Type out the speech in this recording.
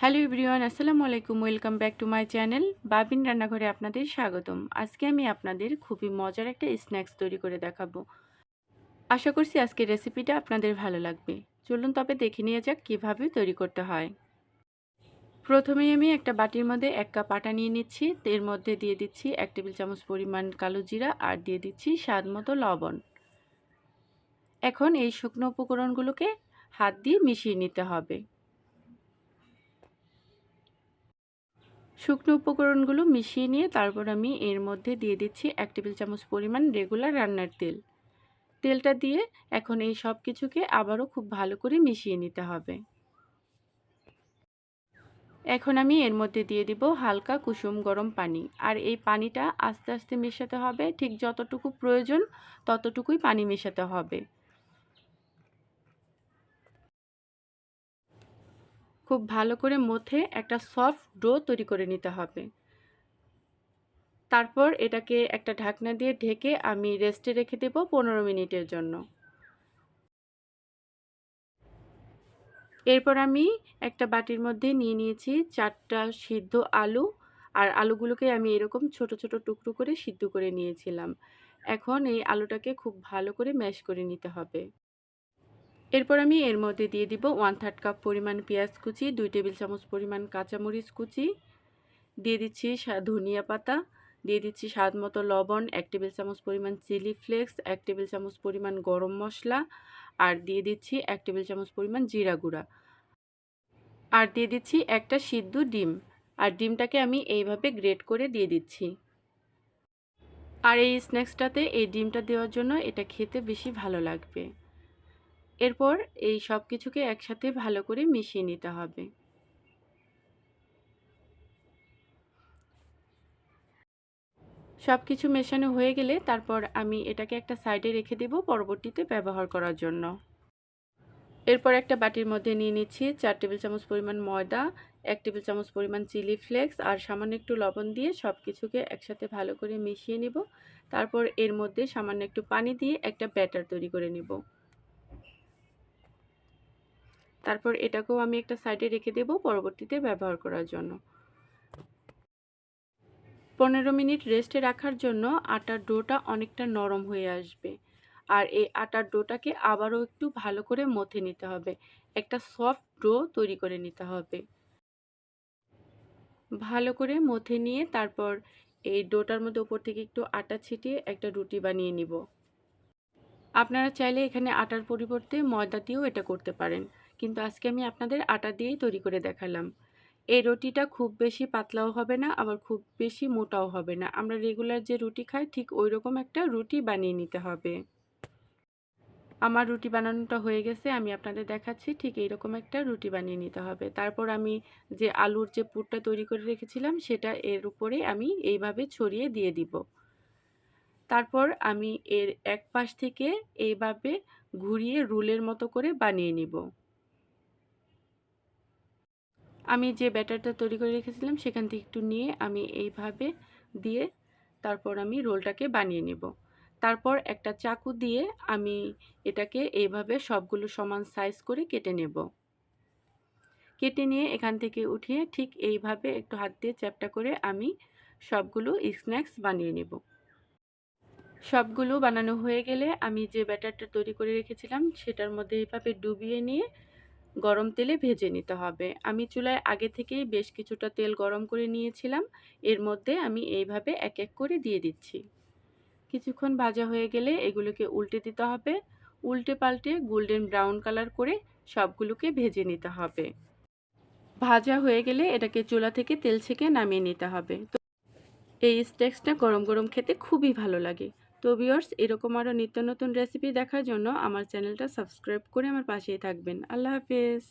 Hello everyone, আসসালামু আলাইকুম, welcome back to my channel Babin রান্নাঘরে আপনাদের স্বাগতম। আজকে আমি আপনাদের খুবই মজার একটা স্ন্যাক্স তৈরি করে দেখাবো। আশা করছি আজকের রেসিপিটা আপনাদের ভালো লাগবে। চলুন তবে দেখে নিয়ে যাক কীভাবে তৈরি করতে হয়। প্রথমেই আমি একটা বাটির মধ্যে এক কাপ আটা নিয়ে নিচ্ছি। এর মধ্যে দিয়ে দিচ্ছি এক টেবিল চামচ পরিমাণ কালো জিরা আর দিয়ে দিচ্ছি স্বাদ মতো লবণ। এখন এই শুকনো উপকরণগুলোকে হাত দিয়ে মিশিয়ে নিতে হবে। শুকনো উপকরণগুলো মিশিয়ে নিয়ে তারপর আমি এর মধ্যে দিয়ে দিচ্ছি এক টেবিল চামচ পরিমাণ রেগুলার রান্নার তেল। তেলটা দিয়ে এখন এই সব কিছুকে আবারও খুব ভালো করে মিশিয়ে নিতে হবে। এখন আমি এর মধ্যে দিয়ে দিব হালকা কুসুম গরম পানি। আর এই পানিটা আস্তে আস্তে মেশাতে হবে, ঠিক যতটুকু প্রয়োজন ততটুকুই পানি মেশাতে হবে। খুব ভালো করে মথে একটা সফট ডো তৈরি করে নিতে হবে। তারপর এটাকে একটা ঢাকনা দিয়ে ঢেকে আমি রেস্টে রেখে দেব পনেরো মিনিটের জন্য। এরপর আমি একটা বাটির মধ্যে নিয়ে নিয়েছি চারটা সিদ্ধ আলু, আর আলুগুলোকে আমি এরকম ছোট ছোট টুকরো করে সিদ্ধ করে নিয়েছিলাম। এখন এই আলুটাকে খুব ভালো করে ম্যাশ করে নিতে হবে। এরপর আমি এর মধ্যে দিয়ে দিব ওয়ান থার্ড কাপ পরিমাণ পেঁয়াজ কুচি, দুই টেবিল চামচ পরিমাণ কাঁচামরিচ কুচি, দিয়ে দিচ্ছি ধনিয়া পাতা, দিয়ে দিচ্ছি স্বাদ মতো লবণ, এক টেবিল চামচ পরিমাণ চিলি ফ্লেক্স, এক টেবিল চামচ পরিমাণ গরম মশলা, আর দিয়ে দিচ্ছি এক টেবিল চামচ পরিমাণ জিরা গুঁড়া। আর দিয়ে দিচ্ছি একটা সিদ্ধ ডিম, আর ডিমটাকে আমি এইভাবে গ্রেট করে দিয়ে দিচ্ছি। আর এই স্ন্যাক্সটাতে এই ডিমটা দেওয়ার জন্য এটা খেতে বেশি ভালো লাগবে। এরপর এই সব কিছুকে একসাথে ভালো করে মিশিয়ে নিতে হবে। সব কিছু মেশানো হয়ে গেলে তারপর আমি এটাকে একটা সাইডে রেখে দেব পরবর্তীতে ব্যবহার করার জন্য। এরপর একটা বাটির মধ্যে নিয়ে নিচ্ছি চার টেবিল চামচ পরিমাণ ময়দা, এক টেবিল চামচ পরিমাণ চিলি ফ্লেক্স আর সামান্য একটু লবণ দিয়ে সব কিছুকে একসাথে ভালো করে মিশিয়ে নিব। তারপর এর মধ্যে সামান্য একটু পানি দিয়ে একটা ব্যাটার তৈরি করে নেব। তারপর এটাকেও আমি একটা সাইডে রেখে দেব পরবর্তীতে ব্যবহার করার জন্য। পনেরো মিনিট রেস্টে রাখার জন্য আটার ডোটা অনেকটা নরম হয়ে আসবে। আর এই আটার ডোটাকে আবারও একটু ভালো করে মথে নিতে হবে। একটা সফট ডো তৈরি করে নিতে হবে। ভালো করে মথে নিয়ে তারপর এই ডোটার মধ্যে উপর থেকে একটু আটা ছিটিয়ে একটা রুটি বানিয়ে নিব। আপনারা চাইলে এখানে আটার পরিবর্তে ময়দা দিয়েও এটা করতে পারেন। কিন্তু আজকে আমি আপনাদের আটা দিয়েই তৈরি করে দেখালাম। এই রুটিটা খুব বেশি পাতলাও হবে না, আবার খুব বেশি মোটাও হবে না। আমরা রেগুলার যে রুটি খাই, ঠিক ওই রকম একটা রুটি বানিয়ে নিতে হবে। আমার রুটি বানানোটা হয়ে গেছে, আমি আপনাদের দেখাচ্ছি, ঠিক এইরকম একটা রুটি বানিয়ে নিতে হবে। তারপর আমি যে আলুর যে পুরটা তৈরি করে রেখেছিলাম, সেটা এর উপরে আমি এইভাবে ছড়িয়ে দিয়ে দিব। তারপর আমি এর এক পাশ থেকে এইভাবে ঘুরিয়ে রুলের মতো করে বানিয়ে নিব। আমি যে ব্যাটারটা তৈরি করে রেখেছিলাম সেখান থেকে একটু নিয়ে আমি এইভাবে দিয়ে তারপর আমি রোলটাকে বানিয়ে নেব। তারপর একটা চাকু দিয়ে আমি এটাকে এইভাবে সবগুলো সমান সাইজ করে কেটে নেব। কেটে নিয়ে এখান থেকে উঠিয়ে ঠিক এইভাবে একটু হাত দিয়ে চ্যাপটা করে আমি সবগুলো স্ন্যাক্স বানিয়ে নেব। সবগুলো বানানো হয়ে গেলে আমি যে ব্যাটারটা তৈরি করে রেখেছিলাম, সেটার মধ্যে এইভাবে ডুবিয়ে নিয়ে গরম তেলে ভেজে নিতে হবে। আমি চুলায় আগে থেকেই বেশ কিছুটা তেল গরম করে নিয়েছিলাম, এর মধ্যে আমি এইভাবে এক এক করে দিয়ে দিচ্ছি। কিছুক্ষণ ভাজা হয়ে গেলে এগুলোকে উল্টে দিতে হবে। উল্টে পাল্টে গোল্ডেন ব্রাউন কালার করে সবগুলোকে ভেজে নিতে হবে। ভাজা হয়ে গেলে এটাকে চুলা থেকে তেল ছেঁকে নামিয়ে নিতে হবে। তো এই স্ন্যাক্সটা গরম গরম খেতে খুবই ভালো লাগে। তো ভিওর্স এরকম আরও নিত্য নতুন রেসিপি দেখার জন্য আমার চ্যানেলটা সাবস্ক্রাইব করে আমার পাশেই থাকবেন। আল্লাহ হাফেজ।